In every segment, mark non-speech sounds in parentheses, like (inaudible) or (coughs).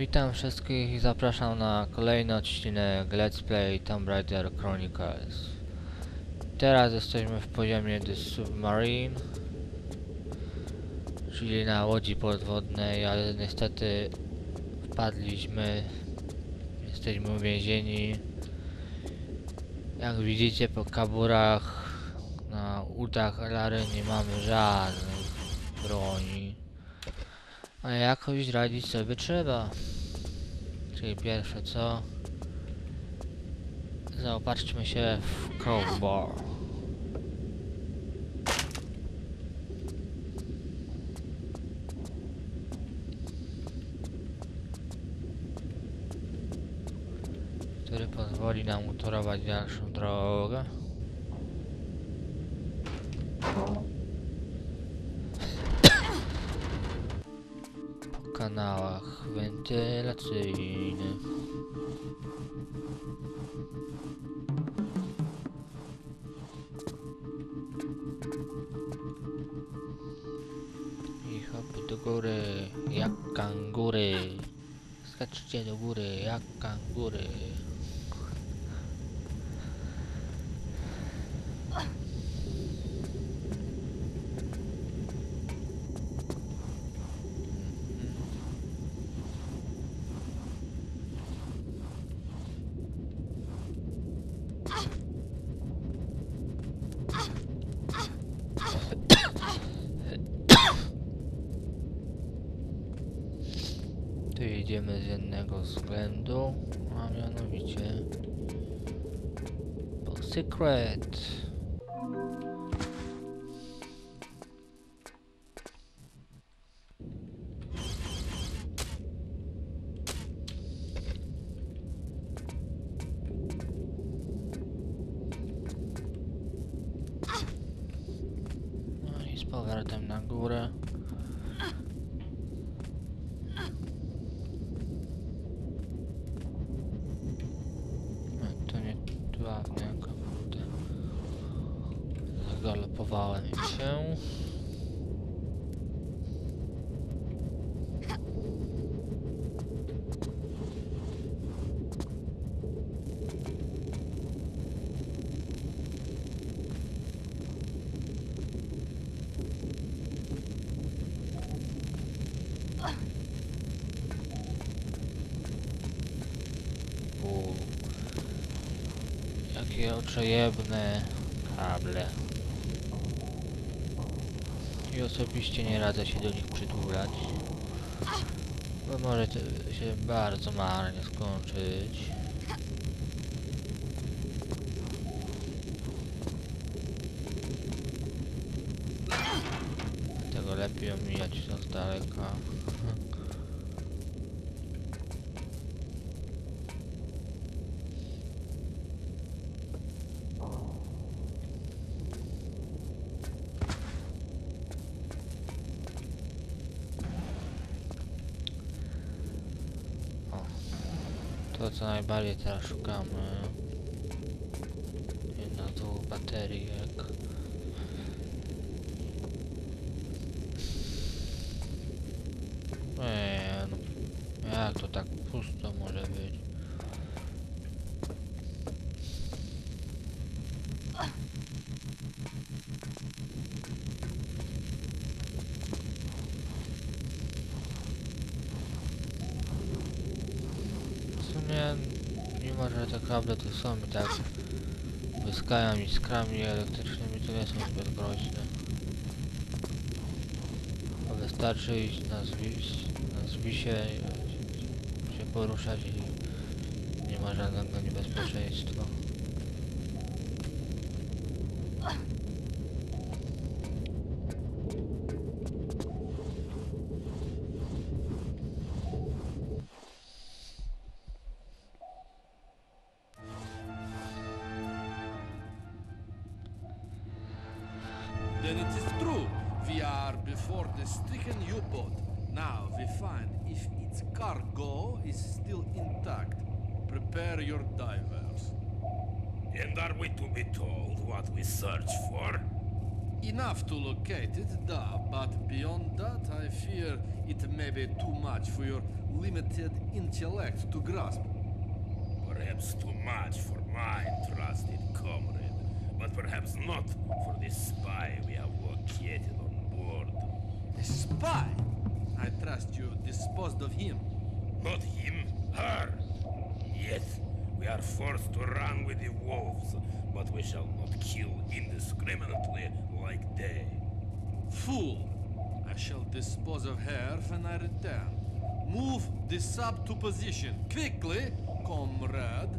Witam wszystkich i zapraszam na kolejny odcinek Let's Play Tomb Raider Chronicles. Teraz jesteśmy w poziomie The Submarine, czyli na łodzi podwodnej, ale niestety wpadliśmy, jesteśmy uwięzieni. Jak widzicie po kaburach na udach Lary nie mamy żadnych broni. A jakoś radzić sobie trzeba. Czyli pierwsze co? Zaopatrzmy się w crowbar. Który pozwoli nam utorować dalszą drogę. Kanałach wentylacyjnych. I hopy do góry, jak kangury. Skaczcie do góry, jak kangury. Tu idziemy z jednego względu, a mianowicie po secret. No i powrotem na górę. No, To nie dawnie kurde. Zagalopowałem się. Jakie oczojebne kable. I osobiście nie radzę się do nich przytulać. Bo może to się bardzo marnie skończyć. Dlatego lepiej omijać to z daleka. To co najbardziej teraz szukamy. Jedna z dwóch baterijek. Eee, no. Jak to tak pusto może być? W sumie, mimo że te kable tu są i tak błyskają iskrami elektrycznymi, to nie są zbyt groźne. Wystarczy iść na, zwis, na zwisie, się poruszać i nie ma żadnego niebezpieczeństwa. Then it is true. We are before the stricken U-boat. Now we find if its cargo is still intact. Prepare your divers. And are we to be told what we search for? Enough to locate it, da, but beyond that, I fear it may be too much for your limited intellect to grasp. Perhaps too much for my trusted comrade, but perhaps not for this spy I trust you disposed of him. Not him, her. Yes, we are forced to run with the wolves, but we shall not kill indiscriminately like they. Fool! I shall dispose of her when I return. Move the sub to position. Quickly, comrade.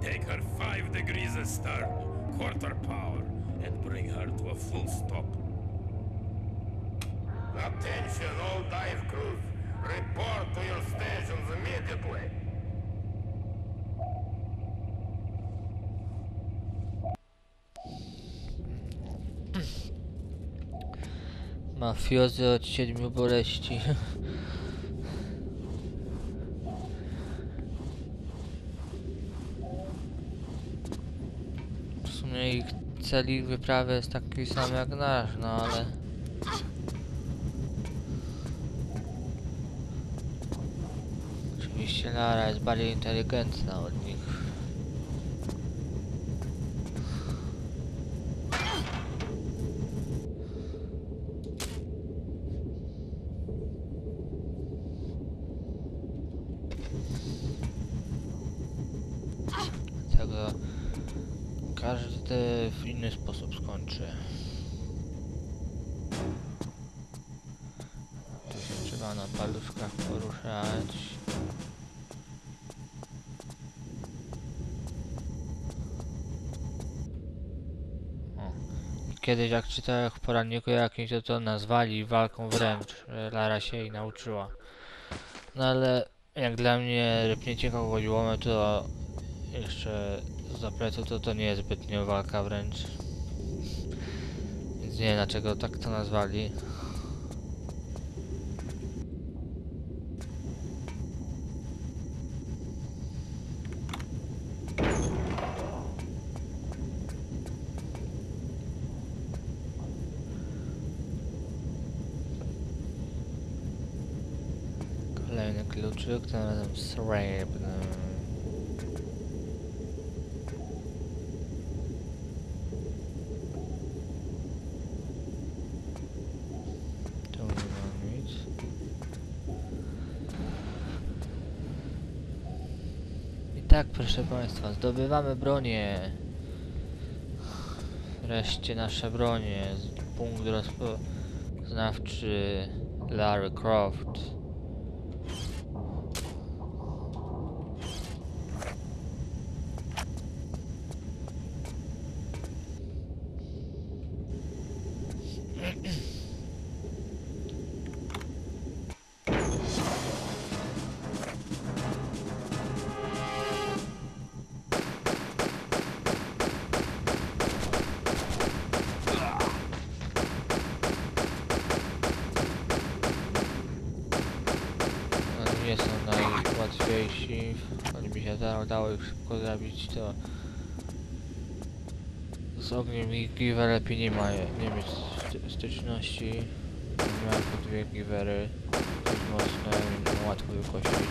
Take her five degrees astern, quarter power, and bring her to a full stop. Attention, all dive crews. Report to your stations immediately. Mafiozy od siedmiu boleści. (laughs) W sumie ich cel ich wyprawy jest taki sam jak nasz, no ale... Oczywiście Lara jest bardziej inteligentna od nich. Każdy w inny sposób skończy. Tu się trzeba na paluszkach poruszać. Kiedyś jak czytałem w poranniku jakimś to to nazwali walką wręcz, Lara się jej nauczyła. No ale jak dla mnie rypnięcie kogoś łomem to jeszcze za plecu to to nie jest zbytnio walka wręcz. Więc nie wiem dlaczego tak to nazwali. Kolejny kluczyk, tym razem srebrny. Tu nie ma nic. I tak, proszę Państwa, zdobywamy bronię. Wreszcie nasze bronie. Punkt rozpoznawczy Lara Croft. Udało ich szybko zabić, to z ogniem i giver lepiej nie ma nie mieć sty- styczności. Miałem tu dwie givery, dość mocne, łatwo wykościć.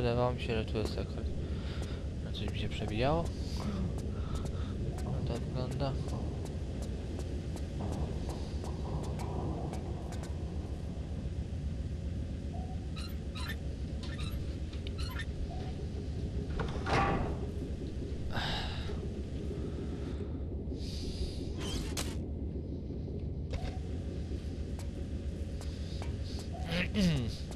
wydawało mi się, że tu jest tak, sekret. Coś mi się przebijało. No to wygląda. Mm-hmm.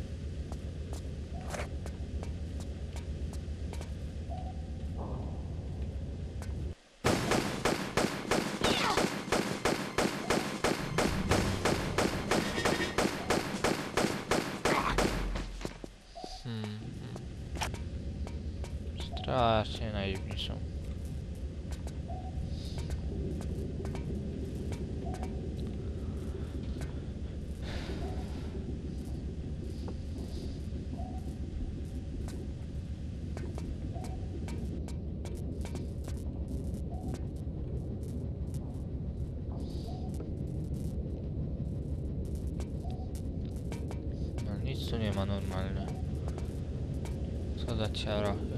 Strasznie naiwni są. No nic tu nie ma normalnie. Co za ciarachy.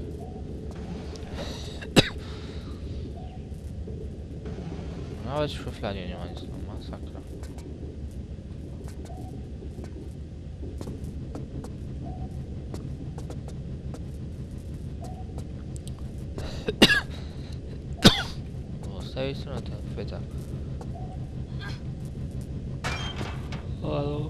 Nawet w szufladzie nie ma nic, no masakra. (coughs) Bo z tej strony ten chwyta. Halo?